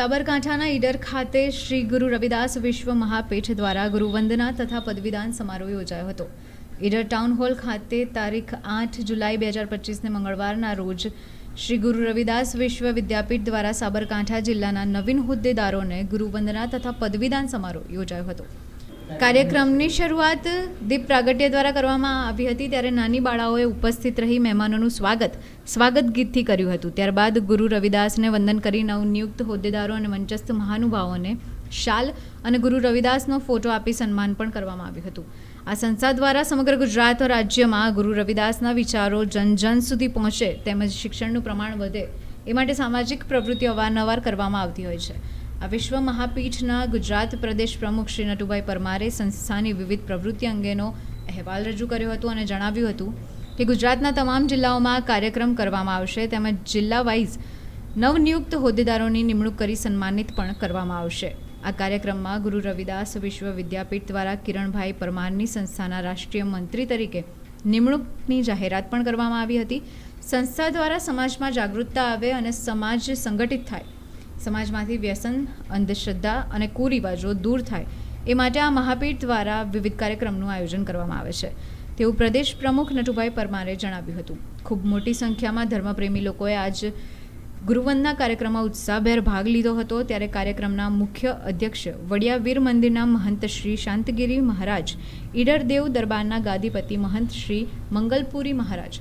સાબરકાંઠાના ઈડર ખાતે શ્રી ગુરુ રવિદાસ વિશ્વ મહાપીઠ દ્વારા ગુરુવંદના તથા પદવીદાન સમારોહ યોજાયો હતો. ઈડર ટાઉન હોલ ખાતે તારીખ આઠ જુલાઈ બે હજાર પચીસને મંગળવારના રોજ શ્રી ગુરુ રવિદાસ વિશ્વ વિદ્યાપીઠ દ્વારા સાબરકાંઠા જિલ્લાના નવીન હોદ્દેદારોને ગુરુવંદના તથા પદવીદાન સમારોહ યોજાયો હતો. કાર્યક્રમની શરૂઆત દીપ પ્રાગટ્ય દ્વારા કરવામાં આવી હતી ત્યારે નાની બાળાઓએ ઉપસ્થિત રહી મહેમાનોનું સ્વાગત સ્વાગત ગીતથી કર્યું હતું. ત્યારબાદ ગુરુ રવિદાસને વંદન કરી નવનિયુક્ત હોદ્દેદારો અને મંચસ્થ મહાનુભાવોને શાલ અને ગુરુ રવિદાસનો ફોટો આપી સન્માન પણ કરવામાં આવ્યું હતું. આ સંસ્થા દ્વારા સમગ્ર ગુજરાત રાજ્યમાં ગુરુ રવિદાસના વિચારો જન જન સુધી પહોંચે તેમજ શિક્ષણનું પ્રમાણ વધે એ માટે સામાજિક પ્રવૃત્તિઓ અવારનવાર કરવામાં આવતી હોય છે. આ વિશ્વ મહાપીઠના ગુજરાત પ્રદેશ પ્રમુખ શ્રી નટુભાઈ પરમારે સંસ્થાની વિવિધ પ્રવૃત્તિ અંગેનો અહેવાલ રજૂ કર્યો હતો અને જણાવ્યું હતું કે ગુજરાતના તમામ જિલ્લાઓમાં કાર્યક્રમ કરવામાં આવશે, તેમજ જિલ્લા વાઇઝ નવનિયુક્ત હોદ્દેદારોની નિમણૂક કરી સન્માનિત પણ કરવામાં આવશે. આ કાર્યક્રમમાં ગુરુ રવિદાસ વિશ્વ વિદ્યાપીઠ દ્વારા કિરણભાઈ પરમારની સંસ્થાના રાષ્ટ્રીય મંત્રી તરીકે નિમણૂકની જાહેરાત પણ કરવામાં આવી હતી. સંસ્થા દ્વારા સમાજમાં જાગૃતતા આવે અને સમાજ સંગઠિત થાય. સમાજમાંથી વ્યસન, અંધશ્રદ્ધા અને કુરિવાજો દૂર થાય એ માટે આ મહાપીઠ દ્વારા વિવિધ કાર્યક્રમનું આયોજન કરવામાં આવે છે. તેવું પ્રદેશ પ્રમુખ નટુભાઈ પરમારે જણાવ્યું હતું. ખૂબ મોટી સંખ્યામાં ધર્મપ્રેમી લોકોએ આજ ગુરુવંદના કાર્યક્રમમાં ઉત્સાહભેર ભાગ લીધો હતો. ત્યારે કાર્યક્રમના મુખ્ય અધ્યક્ષ વડિયા વીર મંદિરના મહંત શ્રી શાંતગીરી મહારાજ, ઈડર દેવ દરબારના ગાદીપતિ મહંત શ્રી મંગલપુરી મહારાજ.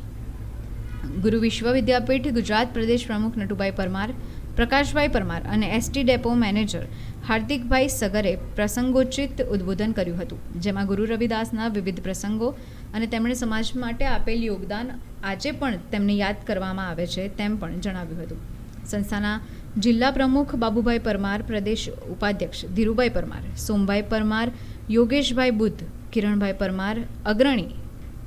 ગુરુ વિશ્વ વિદ્યાપીઠ ગુજરાત પ્રદેશ પ્રમુખ નટુભાઈ પરમાર પ્રકાશભાઈ પરમાર અને એસટી ડેપો મેનેજર હાર્દિકભાઈ સગરે પ્રસંગોચિત ઉદ્બોધન કર્યું હતું, જેમાં ગુરુ રવિદાસના વિવિધ પ્રસંગો અને તેમણે સમાજ માટે આપેલ યોગદાન આજે પણ તેમને યાદ કરવામાં આવે છે તેમ પણ જણાવ્યું હતું. સંસ્થાના જિલ્લા પ્રમુખ બાબુભાઈ પરમાર, પ્રદેશ ઉપાધ્યક્ષ ધીરુભાઈ પરમાર, સોમભાઈ પરમાર, યોગેશભાઈ બુદ્ધ, કિરણભાઈ પરમાર, અગ્રણી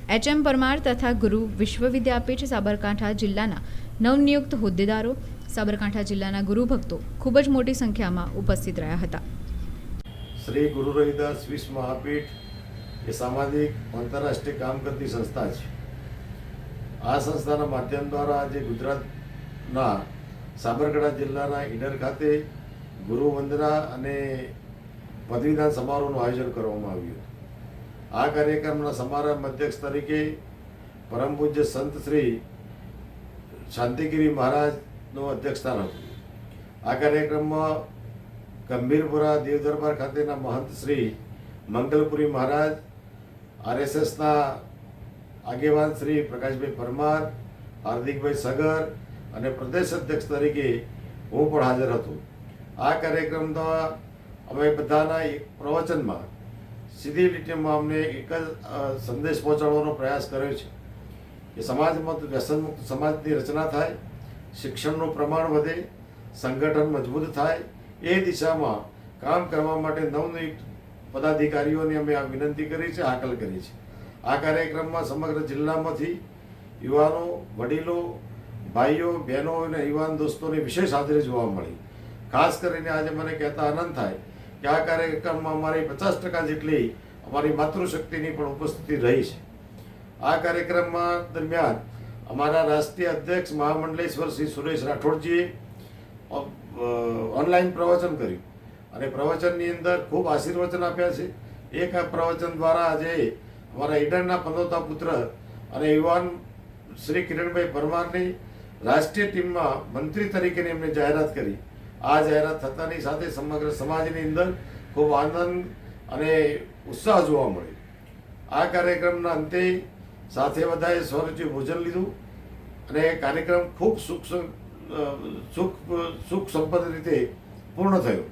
એચ એમ પરમાર તથા ગુરુ વિશ્વ વિદ્યાપીઠ સાબરકાંઠા જિલ્લાના નવનિયુક્ત હોદ્દેદારો સાબરકાંઠા જિલ્લાના ગુરુભક્તો ખૂબ જ મોટી સંખ્યામાં ઉપસ્થિત રહ્યા હતા. શ્રી ગુરુ રવિદાસ વિશ્વ મહાપીઠ એ સામાજિક, આંતરરાષ્ટ્રીય કામ કરતી સંસ્થા છે. આ સંસ્થાના માધ્યમ દ્વારા આજે ગુજરાતના સાબરકાંઠા જિલ્લાના ઈડર ખાતે ગુરુ વંદના અને પદવીદાન સમારોહનું આયોજન કરવામાં આવ્યું આ કાર્યક્રમના સમારંભ અધ્યક્ષ તરીકે પરમ પૂજ્ય સંત શ્રી શાંતિગીરી મહારાજનું અધ્યક્ષસ્થાન હતું. આ કાર્યક્રમમાં ગંભીરપુરા દેવ દરબાર ખાતેના મહંત શ્રી મંગલપુરી મહારાજ, આરએસએસના આગેવાન શ્રી પ્રકાશભાઈ પરમાર, હાર્દિકભાઈ સગર અને પ્રદેશ અધ્યક્ષ તરીકે હું પણ હાજર હતો. આ કાર્યક્રમમાં અમે બધાના એક પ્રવચનમાં સીધી લીટીમાં અમને એક જ સંદેશ પહોંચાડવાનો પ્રયાસ કર્યો છે કે સમાજમાં વ્યસનમુક્ત સમાજની રચના થાય શિક્ષણનું પ્રમાણ વધે, સંગઠન મજબૂત થાય, એ દિશામાં કામ કરવા માટે નવનિયુક્ત પદાધિકારીઓને અમે આ વિનંતી કરી છે, હાકલ કરી છે. આ કાર્યક્રમમાં સમગ્ર જિલ્લામાંથી યુવાનો, વડીલો, ભાઈઓ, બહેનો અને યુવાન દોસ્તોની વિશેષ હાજરી જોવા મળી. ખાસ કરીને આજે મને કહેતા આનંદ થાય કે આ કાર્યક્રમમાં અમારી પચાસ ટકા જેટલી અમારી માતૃશક્તિની પણ ઉપસ્થિતિ રહી છે. આ કાર્યક્રમમાં દરમિયાન અમારા રાષ્ટ્રીય અધ્યક્ષ મહામંડલેશ્વર શ્રી સુરેશ રાઠોડજીએ ઓનલાઈન પ્રવચન કર્યું. અને પ્રવચનની અંદર ખૂબ આશીર્વચન આપ્યા છે. એક પ્રવચન દ્વારા આજે અમારા ઈડરના પંદોતા પુત્ર અને યુવાન શ્રી કિરણભાઈ પરમારની રાષ્ટ્રીય ટીમમાં મંત્રી તરીકેની એમને જાહેરાત કરી. આ જાહેરાત થતાની સાથે સમગ્ર સમાજની અંદર ખૂબ આનંદ અને ઉત્સાહ જોવા મળ્યો. આ કાર્યક્રમના અંતે સાથે બધાએ સ્વરૂચિ ભોજન લીધું અને કાર્યક્રમ ખૂબ સુખ સુખ સુખ સંપન્ન રીતે પૂર્ણ થયો.